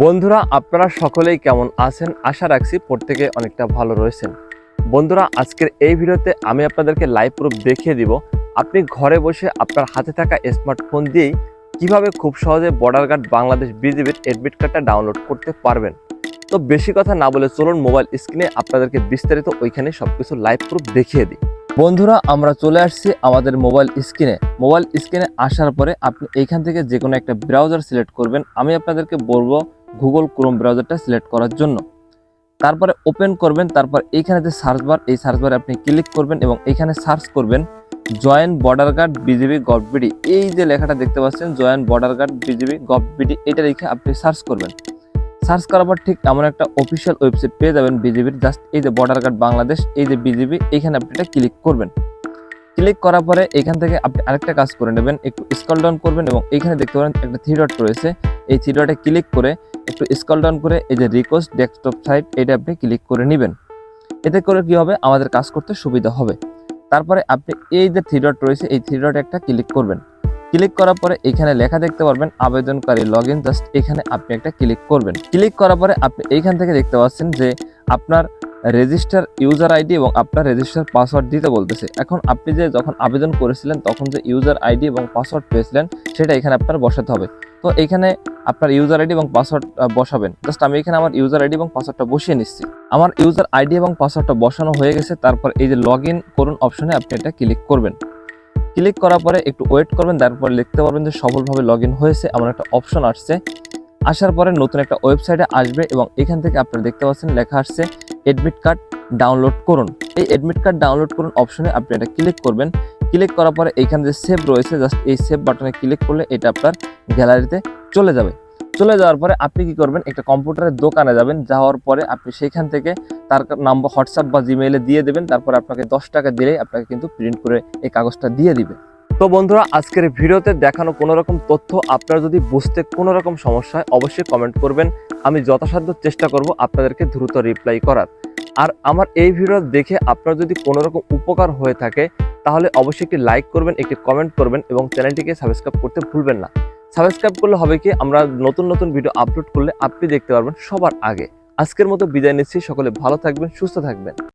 বন্ধুরা, আপনারা সকলেই কেমন আছেন? আশা রাখছি প্রত্যেকে অনেকটা ভালো রয়েছেন। বন্ধুরা, আজকের এই ভিডিওতে আমি আপনাদেরকে লাইভ প্রুফ দেখিয়ে দিব, আপনি ঘরে বসে আপনার হাতে থাকা স্মার্টফোন দিয়েই কীভাবে খুব সহজে বর্ডার গার্ড বাংলাদেশ বিজিবির এডমিট কার্ডটা ডাউনলোড করতে পারবেন। তো বেশি কথা না বলে চলুন মোবাইল স্ক্রিনে আপনাদেরকে বিস্তারিত ওইখানে সবকিছু লাইভ প্রুফ দেখিয়ে দিই। বন্ধুরা, আমরা চলে আসছি আমাদের মোবাইল স্ক্রিনে মোবাইল স্ক্রিনে আসার পরে আপনি এইখান থেকে যে কোনো একটা ব্রাউজার সিলেক্ট করবেন। আমি আপনাদেরকে বলব গুগল ক্রোম ব্রাউজারটা সিলেক্ট করার জন্য। তারপরে ওপেন করবেন, তারপর এইখানে যে সার্চ বার এই সার্চ বারে আপনি ক্লিক করবেন এবং এখানে সার্চ করবেন joint border guard BGB gov BD এই যে লেখাটা দেখতে পাচ্ছেন joint border guard BGB gov BD এটা লিখে আপনি সার্চ করবেন। সার্চ করার পর ঠিক এমন একটা অফিসিয়াল ওয়েবসাইট পেয়ে যাবেন বিজিবির জাস্ট এই যে বর্ডার গার্ড বাংলাদেশ, এই যে বিজিবি, এইখানে আপনি এটা ক্লিক করবেন। ক্লিক করার পরে এখান থেকে আপনি আরেকটা কাজ করে নেবেন, একটু স্কল ডাউন করবেন এবং এইখানে দেখতে পারেন একটা থ্রি ডট রয়েছে। এই থ্রি ডটে ক্লিক করে একটু স্কল ডাউন করে এই যে রিকোয়েস্ট ডেস্কটপ সাইট এটা আপনি ক্লিক করে নেবেন। এতে করে কি হবে? আমাদের কাজ করতে সুবিধা হবে। তারপরে আপনি এই যে থ্রি ডট রয়েছে, এই থ্রি ডট একটা ক্লিক করবেন। ক্লিক করার পরে এখানে লেখা দেখতে পারবেন আবেদনকারী লগ ইন জাস্ট এখানে আপনি একটা ক্লিক করবেন। ক্লিক করার পরে আপনি এইখান থেকে দেখতে পাচ্ছেন যে আপনার রেজিস্টার ইউজার আইডি এবং আপনার রেজিস্টার পাসওয়ার্ড দিতে বলতেছে। এখন আপনি যে যখন আবেদন করেছিলেন, তখন যে ইউজার আইডি এবং পাসওয়ার্ড পেয়েছিলেন, সেটা এখানে আপনার বসাতে হবে। তো এখানে আপনার ইউজার আইডি এবং পাসওয়ার্ড বসাবেন। জাস্ট আমি এখানে আমার ইউজার আইডি এবং পাসওয়ার্ডটা বসিয়ে নিচ্ছি। আমার ইউজার আইডি এবং পাসওয়ার্ডটা বসানো হয়ে গেছে, তারপর এই যে লগ করুন অপশনে আপনি এটা ক্লিক করবেন। ক্লিক করার পরে একটু ওয়েট করবেন, তারপর লিখতে পারবেন যে সফলভাবে লগ হয়েছে, এমন একটা অপশন আসছে। আসার পরে নতুন একটা ওয়েবসাইটে আসবে এবং এখান থেকে আপনারা দেখতে পাচ্ছেন লেখা আসছে অ্যাডমিট কার্ড ডাউনলোড করুন। এই অ্যাডমিট কার্ড ডাউনলোড করুন অপশনে আপনি এটা ক্লিক করবেন। ক্লিক করার পরে এখানে যে সেভ রয়েছে জাস্ট এই সেভ বাটনে ক্লিক করলে এটা আপনার গ্যালারিতে চলে যাবে। চলে যাওয়ার পরে আপনি কি করবেন? একটা কম্পিউটারের দোকানে যাবেন, যাওয়ার পরে আপনি সেখান থেকে তার নাম্বার হোয়াটসঅ্যাপ বা জিমেইলে দিয়ে দেবেন, তারপর আপনাকে দশ টাকা দিলেই আপনাকে কিন্তু প্রিন্ট করে এই কাগজটা দিয়ে দিবে। তো বন্ধুরা, আজকের ভিডিওতে দেখানো কোনো রকম তথ্য আপনার যদি বুঝতে কোনো রকম সমস্যা হয়, অবশ্যই কমেন্ট করবেন। আমি যথাসাধ্য চেষ্টা করব আপনাদেরকে দ্রুত রিপ্লাই করার। আর আমার এই ভিডিও দেখে আপনার যদি কোনো রকম উপকার হয়ে থাকে, তাহলে অবশ্যই একটি লাইক করবেন, একটি কমেন্ট করবেন এবং চ্যানেলটিকে সাবস্ক্রাইব করতে ভুলবেন না। সাবস্ক্রাইব করলে হবে কি? আমরা নতুন নতুন ভিডিও আপলোড করলে আপনি দেখতে পারবেন সবার আগে। আজকের মতো বিদায় নিচ্ছি। সকলে ভালো থাকবেন, সুস্থ থাকবেন।